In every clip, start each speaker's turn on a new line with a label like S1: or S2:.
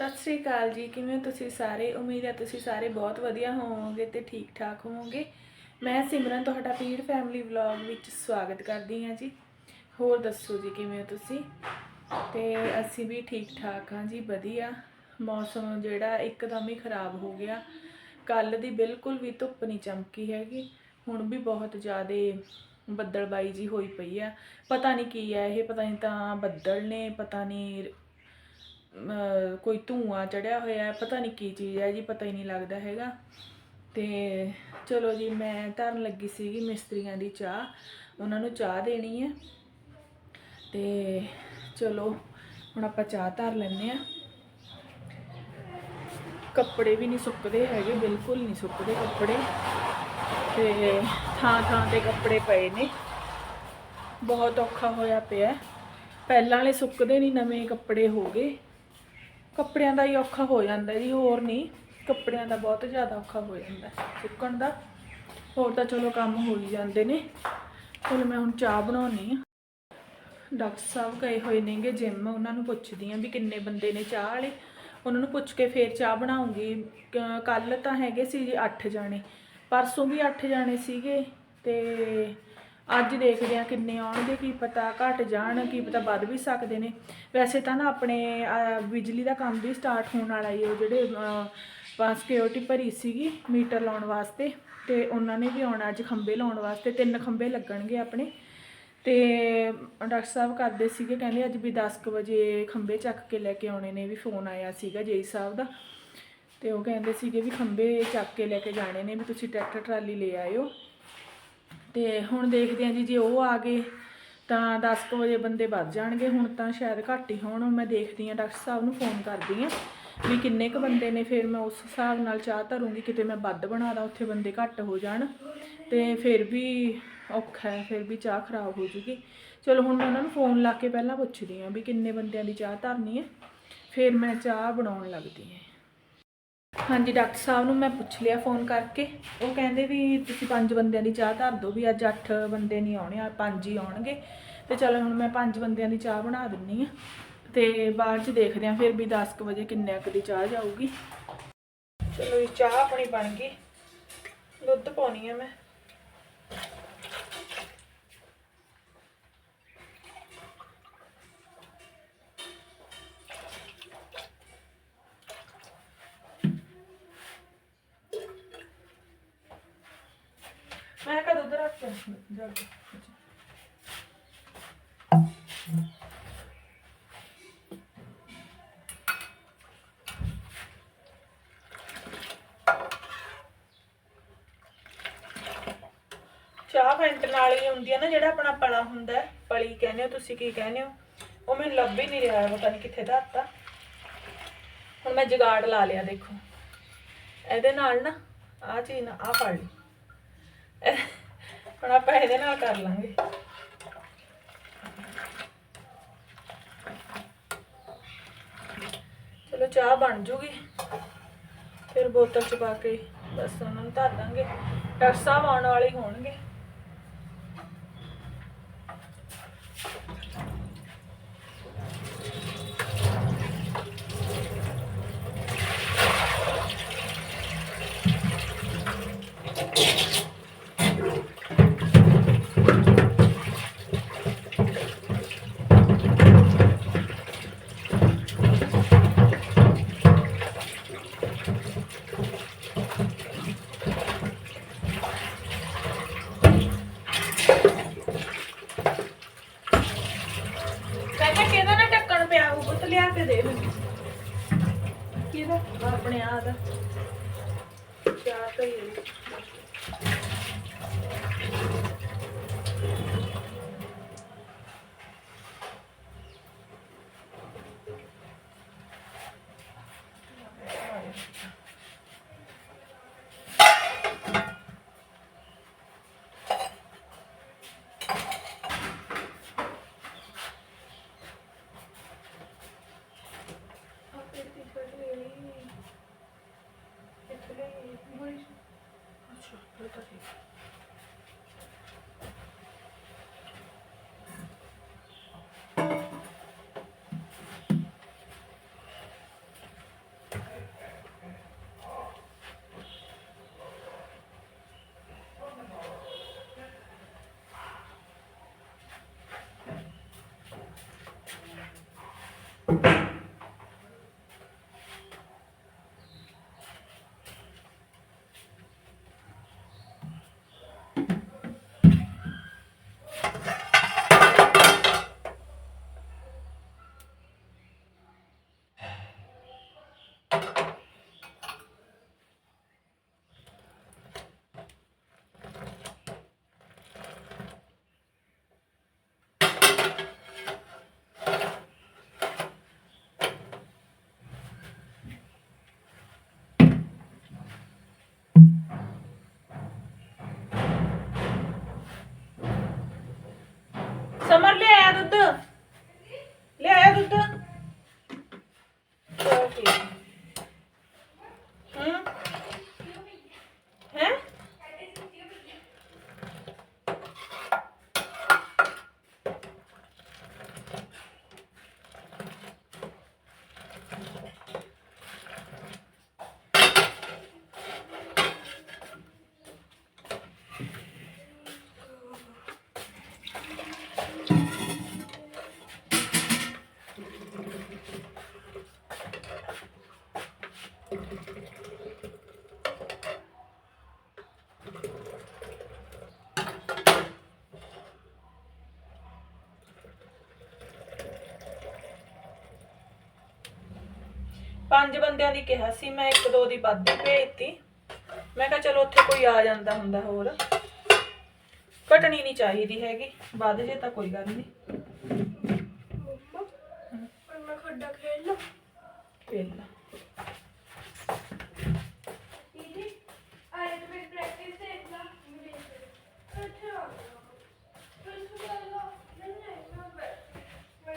S1: ਸਤਿ ਸ੍ਰੀ ਅਕਾਲ ਜੀ, ਕਿਵੇਂ ਤੁਸੀਂ ਸਾਰੇ? ਉਮੀਦ ਹੈ ਤੁਸੀਂ ਸਾਰੇ ਬਹੁਤ ਵਧੀਆ ਹੋਵੋਗੇ ਤੇ ਠੀਕ ਠਾਕ ਹੋਵੋਗੇ। ਮੈਂ ਸਿਮਰਨ, ਤੁਹਾਡਾ ਪੀੜ ਫੈਮਿਲੀ ਵਲੌਗ ਵਿੱਚ ਸਵਾਗਤ ਕਰਦੀ ਹਾਂ ਜੀ। ਹੋਰ ਦੱਸੋ ਜੀ, ਕਿਵੇਂ ਹੋ ਤੁਸੀਂ? ਤੇ ਅਸੀਂ ਵੀ ਠੀਕ ਠਾਕ ਹਾਂ ਜੀ, ਵਧੀਆ। ਮੌਸਮ ਜਿਹੜਾ ਇੱਕਦਮ ਹੀ ਖਰਾਬ ਹੋ ਗਿਆ। ਕੱਲ ਦੀ ਬਿਲਕੁਲ ਵੀ ਧੁੱਪ ਨਹੀਂ ਚਮਕੀ ਹੈਗੀ। ਹੁਣ ਵੀ ਬਹੁਤ ਜ਼ਿਆਦਾ ਬੱਦਲਬਾਈ ਜੀ ਹੋਈ ਪਈ ਆ। ਪਤਾ ਨਹੀਂ ਕੀ ਹੈ ਇਹ, ਪਤਾ ਨਹੀਂ ਤਾਂ ਬੱਦਲ ਨੇ, ਪਤਾ ਨਹੀਂ ਅਮ ਕੋਈ ਧੂੰਆਂ ਚੜਿਆ ਹੋਇਆ ਹੈ ਪਤਾ ਨਹੀਂ ਕੀ ਚੀਜ਼ ਹੈ ਜੀ, ਪਤਾ ਹੀ ਨਹੀਂ ਲੱਗਦਾ ਹੈਗਾ। ਤੇ ਚਲੋ ਜੀ, ਮੈਂ ਧਰਨ ਲੱਗੀ ਸੀਗੀ ਮਿਸਤਰੀਆਂ ਦੀ ਚਾਹ, ਉਹਨਾਂ ਨੂੰ ਚਾਹ ਦੇਣੀ ਹੈ। ਤੇ ਚਲੋ, ਹੁਣ ਆਪਾਂ ਚਾਹ ਧਰ ਲੈਂਦੇ ਆ ਕੱਪੜੇ ਵੀ ਨਹੀਂ ਸੁੱਕਦੇ ਹੈਗੇ, ਬਿਲਕੁਲ ਨਹੀਂ ਸੁੱਕਦੇ ਕੱਪੜੇ। ਤੇ ਥਾਂ ਥਾਂ ਤੇ ਕੱਪੜੇ ਪਏ ਨੇ। ਬਹੁਤ ਔਖਾ ਹੋਇਆ ਪਿਆ। ਪਹਿਲਾਂ ਵਾਲੇ ਸੁੱਕਦੇ ਨਹੀਂ ਨਵੇਂ ਕੱਪੜੇ ਹੋ ਗਏ। ਕੱਪੜਿਆਂ ਦਾ ਹੀ ਔਖਾ ਹੋ ਜਾਂਦਾ ਜੀ, ਹੋਰ ਨਹੀਂ। ਕੱਪੜਿਆਂ ਦਾ ਬਹੁਤ ਜ਼ਿਆਦਾ ਔਖਾ ਹੋ ਜਾਂਦਾ। ਸੁੱਕਣ ਦਾ। ਹੋਰ ਤਾਂ ਚਲੋ ਕੰਮ ਹੋ ਹੀ ਜਾਂਦੇ ਨੇ। ਚਲੋ ਮੈਂ ਹੁਣ ਚਾਹ ਬਣਾਉਣੀ ਆ। ਡਾਕਟਰ ਸਾਹਿਬ ਗਏ ਹੋਏ ਨੇਗੇ ਜਿਮ, ਉਹਨਾਂ ਨੂੰ ਪੁੱਛਦੀ ਆ ਵੀ ਕਿੰਨੇ ਬੰਦੇ ਨੇ ਚਾਹ ਵਾਲੇ। ਉਹਨਾਂ ਨੂੰ ਪੁੱਛ ਕੇ ਫੇਰ ਚਾਹ ਬਣਾਉਂਗੀ। ਕੱਲ ਤਾਂ ਹੈਗੇ ਸੀ ਜੀ 8 ਜਾਣੇ। ਪਰਸੋਂ ਵੀ 8 ਜਾਣੇ ਸੀਗੇ ਤੇ ਅੱਜ ਦੇਖਦੇ ਆ ਕਿੰਨੇ ਆਉਣਗੇ, ਕੀ ਪਤਾ ਘਟ ਜਾਣ, ਕੀ ਪਤਾ ਵੱਧ ਵੀ ਸਕਦੇ ਨੇ। ਵੈਸੇ ਤਾਂ ਨਾ ਆਪਣੇ ਬਿਜਲੀ ਦਾ ਕੰਮ ਵੀ ਸਟਾਰਟ ਹੋਣ ਵਾਲਾ ਹੀ ਉਹ ਜਿਹੜੇ ਪਾਸ ਸਿਕਿਉਰਿਟੀ ਭਰੀ ਸੀਗੀ ਮੀਟਰ ਲਾਉਣ ਵਾਸਤੇ ਤੇ ਉਹਨਾਂ ਨੇ ਵੀ ਆਉਣਾ ਅੱਜ ਖੰਭੇ ਲਾਉਣ ਵਾਸਤੇ, ਤਿੰਨ ਖੰਭੇ ਲੱਗਣਗੇ ਆਪਣੇ। ਤੇ ਡਾਕਟਰ ਸਾਹਿਬ ਕਰਦੇ ਸੀਗੇ, ਕਹਿੰਦੇ ਅੱਜ ਵੀ 10 ਕੁ ਵਜੇ ਖੰਭੇ ਚੱਕ ਕੇ ਲੈ ਕੇ ਆਉਣੇ ਨੇ, ਵੀ ਫੋਨ ਆਇਆ ਸੀਗਾ ਜੇਈ ਸਾਹਿਬ ਦਾ। ਤੇ ਉਹ ਕਹਿੰਦੇ ਸੀਗੇ ਵੀ ਖੰਭੇ ਚੱਕ ਕੇ ਲੈ ਕੇ ਜਾਣੇ ਨੇ, ਵੀ ਤੁਸੀਂ ਟਰੈਕਟਰ ਟਰਾਲੀ ਲੈ ਆਇਓ। ਤੇ ਹੁਣ ਦੇਖਦੇ ਹਾਂ ਜੀ, ਜੇ ਉਹ ਆ ਗਏ ਤਾਂ 10 ਕੁ ਵਜੇ ਬੰਦੇ ਵੱਧ ਜਾਣਗੇ। ਹੁਣ ਤਾਂ ਸ਼ਾਇਦ ਘੱਟ ਹੀ ਹੋਣ, ਮੈਂ ਦੇਖਦੀ ਹਾਂ, ਡਾਕਟਰ ਸਾਹਿਬ ਨੂੰ ਫੋਨ ਕਰਦੀ ਹਾਂ ਵੀ ਕਿੰਨੇ ਕੁ ਬੰਦੇ ਨੇ, ਫਿਰ ਮੈਂ ਉਸ ਹਿਸਾਬ ਨਾਲ ਚਾਹ ਧਰੂੰਗੀ, ਕਿਤੇ ਮੈਂ ਵੱਧ ਬਣਾ ਦਾਂ, ਉੱਥੇ ਬੰਦੇ ਘੱਟ ਹੋ ਜਾਣ। ਤੇ ਫਿਰ ਵੀ ਔਖਾ ਹੈ, ਫਿਰ ਵੀ ਚਾਹ ਖਰਾਬ ਹੋ ਜੂਗੀ। ਚਲੋ, ਹੁਣ ਮੈਂ ਉਹਨਾਂ ਨੂੰ ਫੋਨ ਲਾ ਕੇ ਪਹਿਲਾਂ ਪੁੱਛਦੀ ਹਾਂ ਵੀ ਕਿੰਨੇ ਬੰਦਿਆਂ ਦੀ ਚਾਹ ਧਰਨੀ ਹੈ। ਫਿਰ ਮੈਂ ਚਾਹ ਬਣਾਉਣ ਲੱਗਦੀ ਹਾਂ। ਹਾਂਜੀ, ਡਾਕਟਰ ਸਾਹਿਬ ਨੂੰ ਮੈਂ ਪੁੱਛ ਲਿਆ ਫੋਨ ਕਰਕੇ। ਉਹ ਕਹਿੰਦੇ ਵੀ ਤੁਸੀਂ ਪੰਜ ਬੰਦਿਆਂ ਦੀ ਚਾਹ ਧਰ ਦਿਓ ਵੀ ਅੱਜ 8 ਬੰਦੇ ਨਹੀਂ ਆਉਣੇ, ਆ ਪੰਜ ਹੀ ਆਉਣਗੇ। ਤੇ ਚਲੋ ਹੁਣ ਮੈਂ ਪੰਜ ਬੰਦਿਆਂ ਦੀ ਚਾਹ ਬਣਾ ਦਿੰਨੀ ਆ। ਤੇ ਬਾਅਦ ਚ ਦੇਖਦੇ ਆ ਫਿਰ ਵੀ 10 ਕੁ ਵਜੇ ਕਿੰਨੇ ਕੁ ਦੀ ਚਾਹ ਜਾਊਗੀ। ਚਲੋ ਇਹ ਚਾਹ ਆਪਣੀ ਬਣ ਗਈ। ਦੁੱਧ ਪਾਉਣੀ ਆ ਮੈਂ ਮੈਂ ਕਾ ਦੁੱਧ ਰੱਖ ਕੇ ਜੱਗ ਚਾਹ ਫੈਂਟਣ ਵਾਲੀ ਹੁੰਦੀ ਆ ਨਾ, ਜਿਹੜਾ ਆਪਣਾ ਪਲਾ ਹੁੰਦਾ ਪਲੀ ਕਹਿੰਦੇ ਹੋ ਤੁਸੀਂ, ਕੀ ਕਹਿੰਦੇ ਹੋ, ਉਹ ਮੈਨੂੰ ਲੱਭ ਹੀ ਨਹੀਂ ਰਿਹਾ, ਪਤਾ ਨਹੀਂ ਕਿੱਥੇ ਧਰਤਾ। ਹੁਣ ਮੈਂ ਜਗਾੜ ਲਾ ਲਿਆ, ਦੇਖੋ। ਇਹਦੇ ਨਾਲ ਨਾ ਆ ਚੀਜ਼ ਨਾ ਆ ਫੜ ਲਈ। ਹੁਣ ਆਪਾਂ ਇਹਦੇ ਨਾਲ ਕਰ ਲਾਂਗੇ। ਚਲੋ ਚਾਹ ਬਣ ਜੂਗੀ। ਫਿਰ ਬੋਤਲ ਚ ਪਾ ਕੇ ਬਸ ਉਹਨਾਂ ਨੂੰ ਧਰ ਦਾਂਗੇ। ਡਾਕਟਰ ਸਾਹਿਬ ਆਉਣ ਵਾਲੇ ਹੋਣਗੇ। Thank you. ਸਮਰ ਲੈ ਆਇਆ ਦੁੱਧ ਲੈ ਆਇਆ ਦੁੱਧ ਓਕੇ ਹਮ ਹੈ ਪੰਜ ਬੰਦਿਆਂ ਦੀ ਕਿਹਾ ਸੀ, ਮੈਂ ਇੱਕ ਦੋ ਦੀ ਵੱਧ ਭੇਜਤੀ। ਮੈਂ ਕਿਹਾ ਚਲੋ ਉੱਥੇ ਕੋਈ ਆ ਜਾਂਦਾ ਹੁੰਦਾ ਹੋਰ। ਘਟਣੀ ਨਹੀਂ ਚਾਹੀਦੀ ਹੈਗੀ, ਵੱਧ ਜੇ ਤਾਂ ਕੋਈ ਗੱਲ ਨਹੀਂ
S2: ਮੈਂ ਖੱਡਾ ਖੇਡ ਲਾਂ
S1: ਖੇਲ ਲਾ
S2: ਦੀਦੀ ਆਏ ਤੇ ਮੈਂ ਪ੍ਰੈਕਟਿਸ ਦੇਖ ਲਾ ਮੇਰੇ ਅੱਛਾ ਫਿਰ ਸੁਣਾ ਲਾ ਨਹੀਂ ਨਹੀਂ ਮੈਂ ਮੈਂ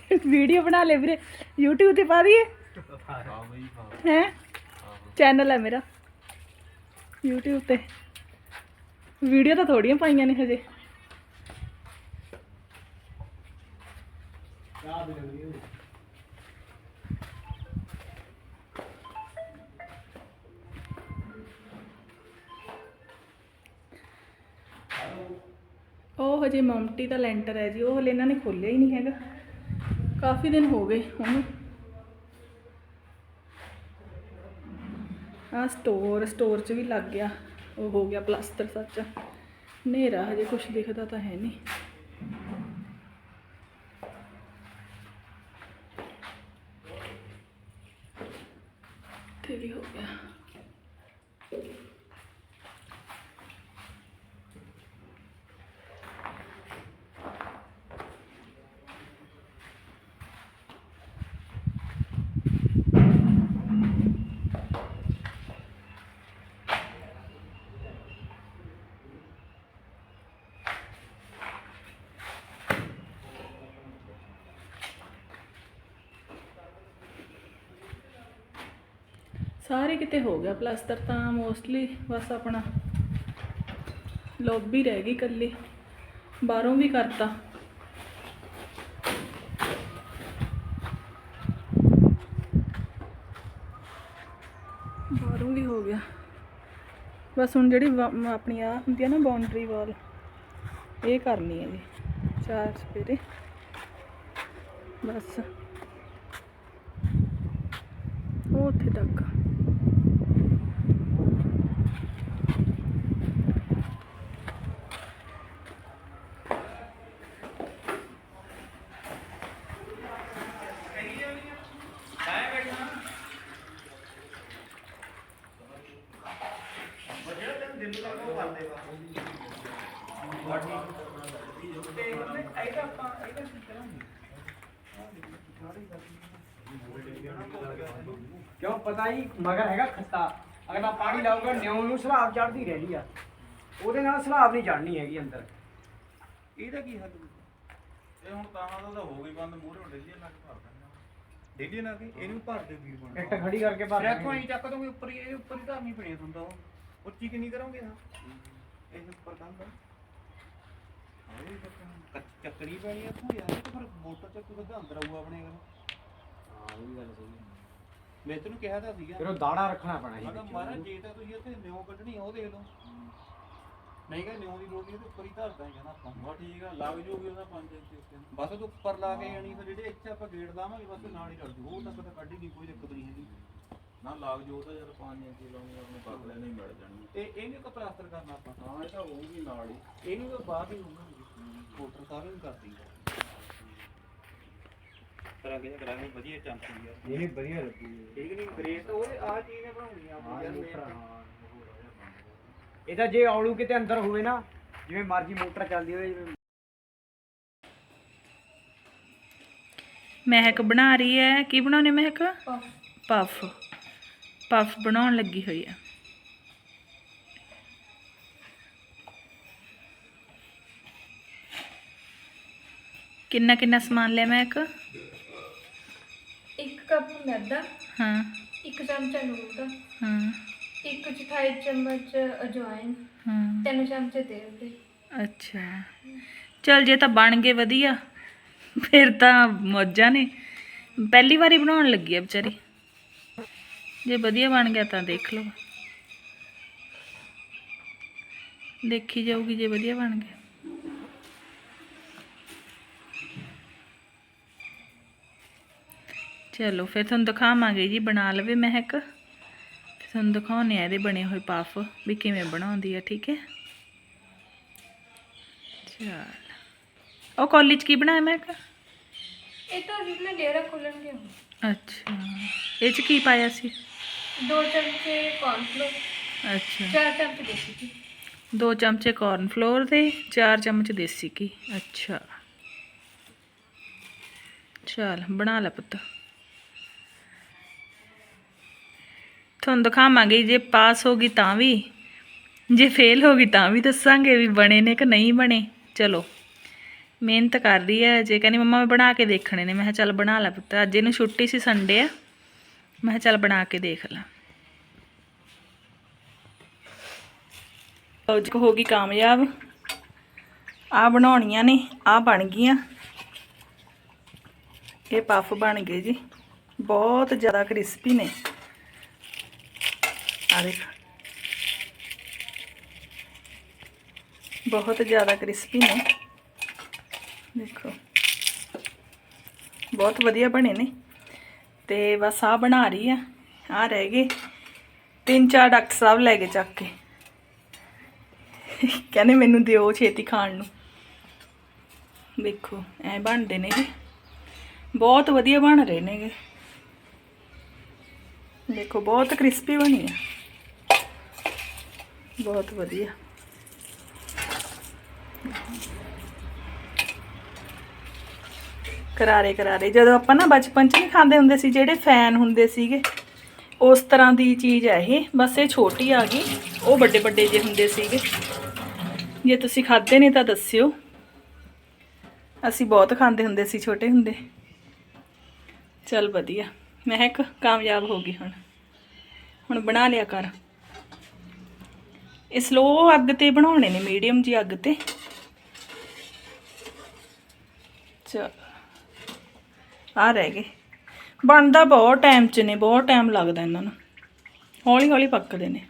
S1: ਵੀਡੀਓ ਬਣਾ ਲੈ ਵੀਰੇ। YouTube ਤੇ ਪਾ ਦਈਏ?
S3: ਹਾਂ? ਬਈ ਹੈ
S1: ਚੈਨਲ ਹੈ ਮੇਰਾ। YouTube ਤੇ। ਵੀਡੀਓ ਤਾਂ ਥੋੜੀਆਂ ਪਾਈਆਂ ਨੇ ਹਜੇ। ਉਹ ਹਜੇ ਮਮਟੀ ਦਾ ਲੈਂਟਰ ਹੈ ਜੀ, ਉਹ ਹਲੇ ਇਹਨਾਂ ਨੇ ਖੋਲਿਆ ਹੀ ਨਹੀਂ ਹੈਗਾ। ਕਾਫੀ ਦਿਨ ਹੋ ਗਏ ਹੁਣ। ਆ ਸਟੋਰ ਸਟੋਰ 'ਚ ਵੀ ਲੱਗ ਗਿਆ। ਉਹ ਹੋ ਗਿਆ ਪਲਾਸਟਰ ਸੱਚ। ਹਨੇਰਾ ਹਜੇ ਕੁਝ ਦਿਖਦਾ ਤਾਂ ਹੈ ਨਹੀਂ। ਤੇ ਵੀ ਹੋ ਗਿਆ। ਸਾਰੇ ਕਿਤੇ ਹੋ ਗਿਆ ਪਲਾਸਟਰ ਤਾਂ ਮੋਸਟਲੀ ਬਸ ਆਪਣਾ ਲੌਬੀ ਰਹਿ ਗਈ ਇਕੱਲੀ, ਬਾਹਰੋਂ ਵੀ ਕਰਤਾ। ਬਾਹਰੋਂ ਵੀ ਹੋ ਗਿਆ। ਬਸ ਹੁਣ ਜਿਹੜੀ ਆਪਣੀ ਆ ਹੁੰਦੀ ਆ ਨਾ ਬਾਉਂਡਰੀ ਵਾਲ ਇਹ ਕਰਨੀ ਹੈ ਜੀ, ਚਾਰ ਸਪੇਰੇ। ਬਸ। ਉਹ ਉੱਥੇ ਤੱਕ।
S4: ਕਿਉਂ ਪਤਾ ਹੀ ਮਗਰ ਹੈਗਾ ਖੱਤਾ। ਅਗਰ ਤਾਂ ਪਾਣੀ ਲਾਊਗਾ ਨਿਉ ਨੂੰ ਸਲਾਬ ਚੜਦੀ ਰਹਿੰਦੀ ਆ। ਉਹਦੇ ਨਾਲ ਸਲਾਬ ਨਹੀਂ ਚੜਨੀ ਹੈਗੀ ਅੰਦਰ।
S3: ਇਹਦਾ ਕੀ ਹੱਲ ਇਹ ਹੁਣ ਤਾਂ ਦਾ ਤਾਂ ਹੋ ਗਈ ਬੰਦ ਮੂਹਰੇ ਡੇਲੀ ਲੱਗ ਭਰ ਦਿੰਦਾ ਡੇਲੀ ਲਾ ਕੇ ਇਹਨੂੰ ਭਰ ਦੇ ਵੀਰ ਬਣ
S4: ਇੱਟ ਖੜੀ ਕਰਕੇ ਭਰ ਦੇਣੀ।
S3: ਹੀ ਚੱਕ ਦੋਗੇ ਉੱਪਰ ਹੀ ਇਹ ਉੱਪਰ ਹੀ ਧਰਨੀ ਪਣੀ ਹੁੰਦਾ ਉਹ। ਉੱਚੀ ਕਿੰਨੀ ਕਰੋਗੇ ਹਾਂ ਇਹ ਉੱਪਰ ਕੰਧ ਚੱਕਣੀ ਪੈਣੀ ਆ ਤੂੰ ਯਾਰ ਤਾਂ ਫਿਰ ਮੋਟਰ ਚੱਕੂ ਤਾਂ ਅੰਦਰ ਆਊਗਾ ਆਪਣੇ ਘਰ।
S4: ਹਾਂ ਇਹ ਵੀ ਗੱਲ ਸਹੀ ਹੈ
S3: ਮੈਂ ਤੈਨੂੰ ਕਿਹਾ ਤਾਂ ਸੀਗਾ।
S4: ਫਿਰ ਉਹ ਦਾੜਾ ਰੱਖਣਾ ਪੈਣਾ ਸੀ
S3: ਮੈਂ ਕਿਹਾ
S4: ਵਿੱਚ।
S3: ਮਹਾਰਾਜ ਜੇ ਤਾਂ ਤੁਸੀਂ ਇੱਥੇ ਨਿਉ ਕੱਢਣੀ ਆ ਉਹ ਦੇਖ ਲਓ। ਨਹੀਂ ਕਿ ਨਿਉ ਦੀ ਲੋੜ ਨਹੀਂ ਤੇ ਉੱਪਰ ਹੀ ਧਰਦਾ ਹੀ ਕਹਿੰਦਾ ਆਪਾਂ। ਬਾ ਠੀਕ ਆ ਲੱਗ ਜੂਗੀ ਉਹਦਾ 5 ਇੰਚ ਉੱਤੇ। ਬਸ ਉਹ ਉੱਪਰ ਲਾ ਕੇ ਜਾਣੀ ਫਿਰ ਜਿਹੜੇ ਇੱਥੇ ਆਪਾਂ ਗੇਟ ਲਾਵਾਂਗੇ ਬਸ ਨਾਲ ਹੀ ਕਰ ਦੂ ਉਹ ਤੱਕ ਤਾਂ ਕੱਢੀ ਨਹੀਂ ਕੋਈ ਦਿੱਕਤ ਨਹੀਂ ਹੈਗੀ। ਨਾ ਲੱਗ ਜੋ ਤਾਂ ਜਦ 5 ਇੰਚ ਲਾਉਂਗੇ ਆਪਣੇ ਪਗਲੇ ਨਹੀਂ ਮਿਲ ਜਾਣੀ। ਤੇ ਇਹਨੂੰ ਤਾਂ ਪਲਾਸਟਰ ਕਰਨਾ ਆਪਾਂ? ਹਾਂ ਇਹ ਤਾਂ ਹੋਊਗੀ ਨਾਲ ਹੀ। ਇਹਨੂੰ ਤਾਂ ਬਾਅਦ ਹੀ ਹੋਊਗਾ ਮੋਟਰ ਸਾਰੇ ਨੂੰ ਕਰਦੀ ਹੈ ਕਰਾਂਗੇ ਕਰਾਂਗੇ ਵਧੀਆ ਚਮਕੀ ਯਾਰ
S4: ਇਹ ਵੀ ਵਧੀਆ ਲੱਗੂਗੀ
S3: ਠੀਕ ਨਹੀਂ ਗ੍ਰੇਸ ਉਹ ਆ ਚੀਜ਼ ਨੇ ਬਣਾਉਣੀ ਆ
S4: ਹਾਂ
S3: ਆਪਣੀ ਯਾਰ
S4: ਇਹ
S3: main
S4: ਤਾਂ-
S3: ਤਾਂ।
S4: ਹਾਂ, ਇਹ ਤਾਂ ਜੇ ਔਲੂ ਕਿਤੇ ਅੰਦਰ ਹੋਵੇ ਨਾ ਜਿਵੇਂ ਮਰਜ਼ੀ ਮੋਟਰ ਚੱਲਦੀ ਹੋਵੇ ਜਿਵੇਂ
S1: ਮਹਿਕ ਬਣਾ ਰਹੀ ਹੈ ਕੀ ਬਣਾਉਣੇ ਮਹਿਕ? ਪਫ। ਪਫ। ਬਣਾਉਣ ਲੱਗੀ ਹੋਈ ਆ ਕਿੰਨਾ ਕਿੰਨਾ ਸਮਾਨ ਲਿਆ ਮਹਿਕ
S2: ਇੱਕ? ਕੱਪ ਮੈਦਾ
S1: ਹਾਂ।
S2: ਇੱਕ ਚਮਚਾ ਨੂਨ ਦਾ
S1: ਹਾਂ।
S2: ਇੱਕ ਚੌਥਾਈ ਚਮਚ ਅਜਵਾਇਨ
S1: ਹਾਂ।
S2: ਤਿੰਨ ਚਮਚੇ ਤੇਲ ਦੇ।
S1: ਅੱਛਾ। ਚਲ ਜੇ ਤਾਂ ਬਣ ਗਏ ਵਧੀਆ ਫਿਰ ਤਾਂ ਮੌਜਾਂ ਨੇ। ਪਹਿਲੀ ਵਾਰੀ ਬਣਾਉਣ ਲੱਗੀ ਆ ਵਿਚਾਰੀ। ਜੇ ਵਧੀਆ ਬਣ ਗਿਆ ਤਾਂ ਦੇਖ ਲਓ। ਦੇਖੀ ਜਾਊਗੀ ਜੇ ਵਧੀਆ ਬਣ ਗਿਆ। ਚਲੋ ਫਿਰ ਤੁਹਾਨੂੰ ਦਿਖਾਵਾਂਗੇ ਜੀ ਬਣਾ ਲਵੇ ਮਹਿਕ। ਤੁਹਾਨੂੰ ਦਿਖਾਉਣੇ ਆ ਇਹਦੇ ਬਣੇ ਹੋਏ ਪਫ ਵੀ ਕਿਵੇਂ ਬਣਾਉਂਦੀ ਆ ਠੀਕ ਹੈ? ਚਲ। ਉਹ ਕਾਲਜ ਕੀ ਬਣਾਇਆ ਮੈਂ ਕਿਹਾ
S2: ਇਹ ਤਾਂ ਜਿਸਨੇ ਡੇਰਾ ਖੋਲਣ ਗਿਆ
S1: ਅੱਛਾ। ਇਹ ਚ ਕੀ ਪਾਇਆ ਸੀ?
S2: ਦੋ ਚਮਚੇ ਕੌਰਨਫਲੋਰ
S1: ਅੱਛਾ।
S2: ਚਾਰ ਚਮਚੇ ਦੇਸੀ ਘੀ।
S1: ਦੋ ਚਮਚੇ ਕਾਰਨ ਫਲੋਰ ਦੇ ਚਾਰ ਚਮਚ ਦੇਸੀ ਘੀ। ਅੱਛਾ। ਚਲ ਬਣਾ ਲੈ ਪੁੱਤ। ਤੁਹਾਨੂੰ ਦਿਖਾਵਾਂਗੇ ਜੇ ਪਾਸ ਹੋ ਗਈ ਤਾਂ ਵੀ। ਜੇ ਫੇਲ ਹੋ ਗਈ ਤਾਂ ਵੀ ਦੱਸਾਂਗੇ ਵੀ ਬਣੇ ਨੇ ਕਿ ਨਹੀਂ ਬਣੇ। ਚਲੋ, ਮਿਹਨਤ ਕਰ ਰਹੀ ਹੈ ਜੇ ਕਹਿੰਦੀ ਮੰਮਾ ਮੈਂ ਬਣਾ ਕੇ ਦੇਖਣੇ ਨੇ। ਮੈਂ ਕਿਹਾ ਚੱਲ ਬਣਾ ਲੈ ਪੁੱਤ। ਅੱਜ ਇਹਨੂੰ ਛੁੱਟੀ ਸੀ ਸੰਡੇ ਆ। ਮੈਂ ਕਿਹਾ ਚੱਲ ਬਣਾ ਕੇ ਦੇਖ ਲਾ। ਅੱਜ ਹੋ ਗਈ ਕਾਮਯਾਬ। ਆ ਬਣਾਉਣੀਆਂ ਨੇ। ਆ ਬਣ ਗਈਆਂ। ਇਹ ਪਫ ਬਣ ਗਏ ਜੀ। ਬਹੁਤ ਜ਼ਿਆਦਾ ਕ੍ਰਿਸਪੀ ਨੇ। ਆ ਬਹੁਤ ਜ਼ਿਆਦਾ ਕ੍ਰਿਸਪੀ ਨੇ। ਦੇਖੋ। ਬਹੁਤ ਵਧੀਆ ਬਣੇ ਨੇ। ਤੇ ਬਸ ਆ ਬਣਾ ਰਹੀ ਆ। ਆ ਰਹਿ ਗਏ। ਤਿੰਨ ਚਾਰ ਡਾਕਟਰ ਸਾਹਿਬ ਲੈ ਕੇ ਚੱਕ ਕੇ। ਕਹਿੰਦੇ ਮੈਨੂੰ ਦਿਓ ਛੇਤੀ ਖਾਣ ਨੂੰ। ਦੇਖੋ, ਐ ਬਣਦੇ ਨੇ ਇਹ। ਬਹੁਤ ਵਧੀਆ ਬਣ ਰਹੇ ਨੇਗੇ ਦੇਖੋ, ਬਹੁਤ ਕ੍ਰਿਸਪੀ ਬਣੀ ਆ। ਬਹੁਤ ਵਧੀਆ। ਕਰਾਰੇ ਕਰਾਰੇ। ਜਦੋਂ ਆਪਾਂ ਨਾ ਬਚਪਨ ਚ ਨਹੀਂ ਖਾਂਦੇ ਹੁੰਦੇ ਸੀ, ਜਿਹੜੇ ਫੈਨ ਹੁੰਦੇ ਸੀਗੇ, ਉਸ ਤਰ੍ਹਾਂ ਦੀ ਚੀਜ਼ ਹੈ ਇਹ। ਬਸ ਇਹ ਛੋਟੀ ਆ ਗਈ। ਉਹ ਵੱਡੇ ਵੱਡੇ ਜੇ ਹੁੰਦੇ ਸੀਗੇ। ਜੇ ਤੁਸੀਂ ਖਾਦੇ ਨੇ ਤਾਂ ਦੱਸਿਓ। ਅਸੀਂ ਬਹੁਤ ਖਾਂਦੇ ਹੁੰਦੇ ਸੀ, ਛੋਟੇ ਹੁੰਦੇ। ਚਲ ਵਧੀਆ। ਮਹਿਕ ਕਾਮਯਾਬ ਹੋ ਗਈ ਹੁਣ। ਹੁਣ ਬਣਾ ਲਿਆ ਕਰ। ਇਹ ਸਲੋ ਅੱਗ ਤੇ ਬਣਾਉਣੇ ਨੇ ਮੀਡੀਅਮ ਜੀ ਅੱਗ ਤੇ। ਚਲ। ਆ ਰਹਿ ਗਏ। ਬਣਦਾ ਬਹੁਤ ਟਾਈਮ ਚ ਨੇ, ਬਹੁਤ ਟਾਈਮ ਲੱਗਦਾ ਇਹਨਾਂ ਨੂੰ। ਹੌਲੀ ਹੌਲੀ ਪੱਕਦੇ ਨੇ।